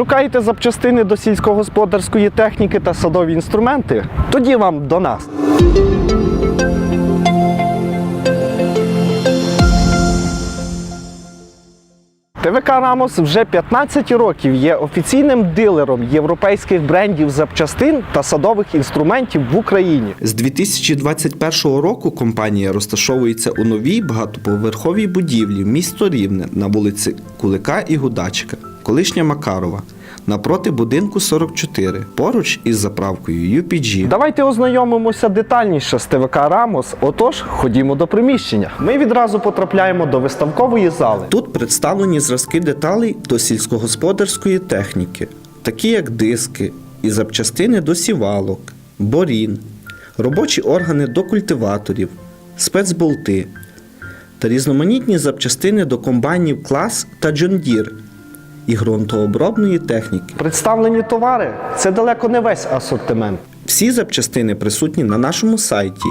Шукаєте запчастини до сільськогосподарської техніки та садові інструменти? Тоді вам до нас. ТВК Рамос вже 15 років є офіційним дилером європейських брендів запчастин та садових інструментів в Україні. З 2021 року компанія розташовується у новій багатоповерховій будівлі місто Рівне на вулиці Кулика і Гудачка, колишня Макарова, напроти будинку 44, поруч із заправкою UPG. Давайте ознайомимося детальніше з ТВК Рамос. Отож, ходімо до приміщення. Ми відразу потрапляємо до виставкової зали. Тут представлені зразки деталей до сільськогосподарської техніки, такі як диски і запчастини до сівалок, борін, робочі органи до культиваторів, спецболти та різноманітні запчастини до комбайнів клас та Deere і ґрунтообробної техніки. Представлені товари це далеко не весь асортимент. Всі запчастини присутні на нашому сайті,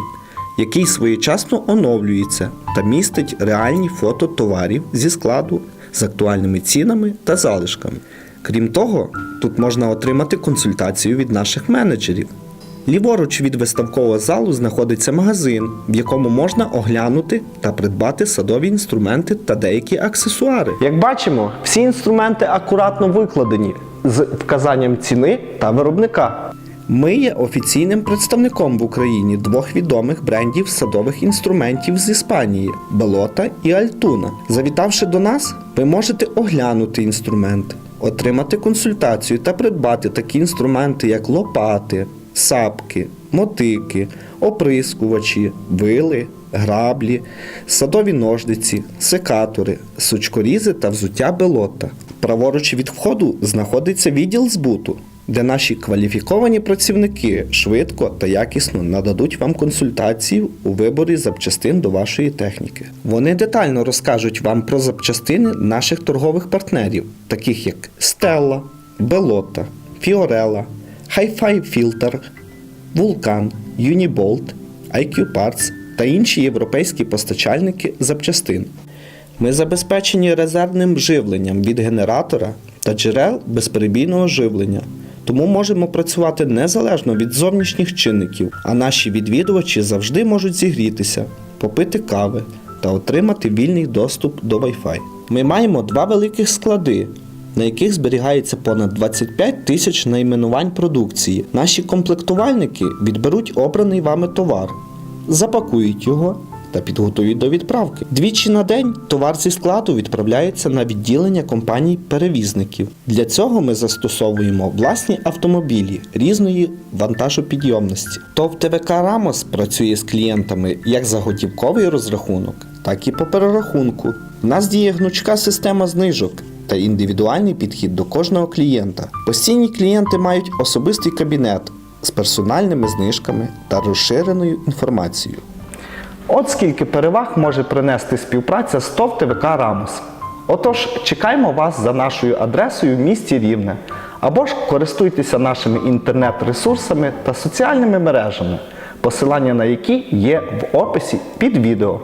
який своєчасно оновлюється та містить реальні фото товарів зі складу з актуальними цінами та залишками. Крім того, тут можна отримати консультацію від наших менеджерів. Ліворуч від виставкового залу знаходиться магазин, в якому можна оглянути та придбати садові інструменти та деякі аксесуари. Як бачимо, всі інструменти акуратно викладені з вказанням ціни та виробника. Ми є офіційним представником в Україні двох відомих брендів садових інструментів з Іспанії Белота і Альтуна. Завітавши до нас, ви можете оглянути інструмент, отримати консультацію та придбати такі інструменти, як лопати, сапки, мотики, оприскувачі, вили, граблі, садові ножниці, секатори, сучкорізи та взуття белота. Праворуч від входу знаходиться відділ збуту, де наші кваліфіковані працівники швидко та якісно нададуть вам консультацію у виборі запчастин до вашої техніки. Вони детально розкажуть вам про запчастини наших торгових партнерів, таких як Stella, Белота, Fiorella, Hi-Fi Filter, Vulcan, Unibolt, IQ Parts та інші європейські постачальники запчастин. Ми забезпечені резервним живленням від генератора та джерел безперебійного живлення, тому можемо працювати незалежно від зовнішніх чинників, а наші відвідувачі завжди можуть зігрітися, попити кави та отримати вільний доступ до Wi-Fi. Ми маємо два великих склади, на яких зберігається понад 25 тисяч найменувань продукції. Наші комплектувальники відберуть обраний вами товар, запакують його та підготують до відправки. Двічі на день товар зі складу відправляється на відділення компаній-перевізників. Для цього ми застосовуємо власні автомобілі різної вантажопідйомності. ТОВ ТВК Рамос працює з клієнтами як за готівковий розрахунок, так і по перерахунку. У нас діє гнучка система знижок та індивідуальний підхід до кожного клієнта. Постійні клієнти мають особистий кабінет з персональними знижками та розширеною інформацією. От скільки переваг може принести співпраця з ТОВ ТВК Рамос. Отож, чекаємо вас за нашою адресою в місті Рівне. Або ж користуйтеся нашими інтернет-ресурсами та соціальними мережами, посилання на які є в описі під відео.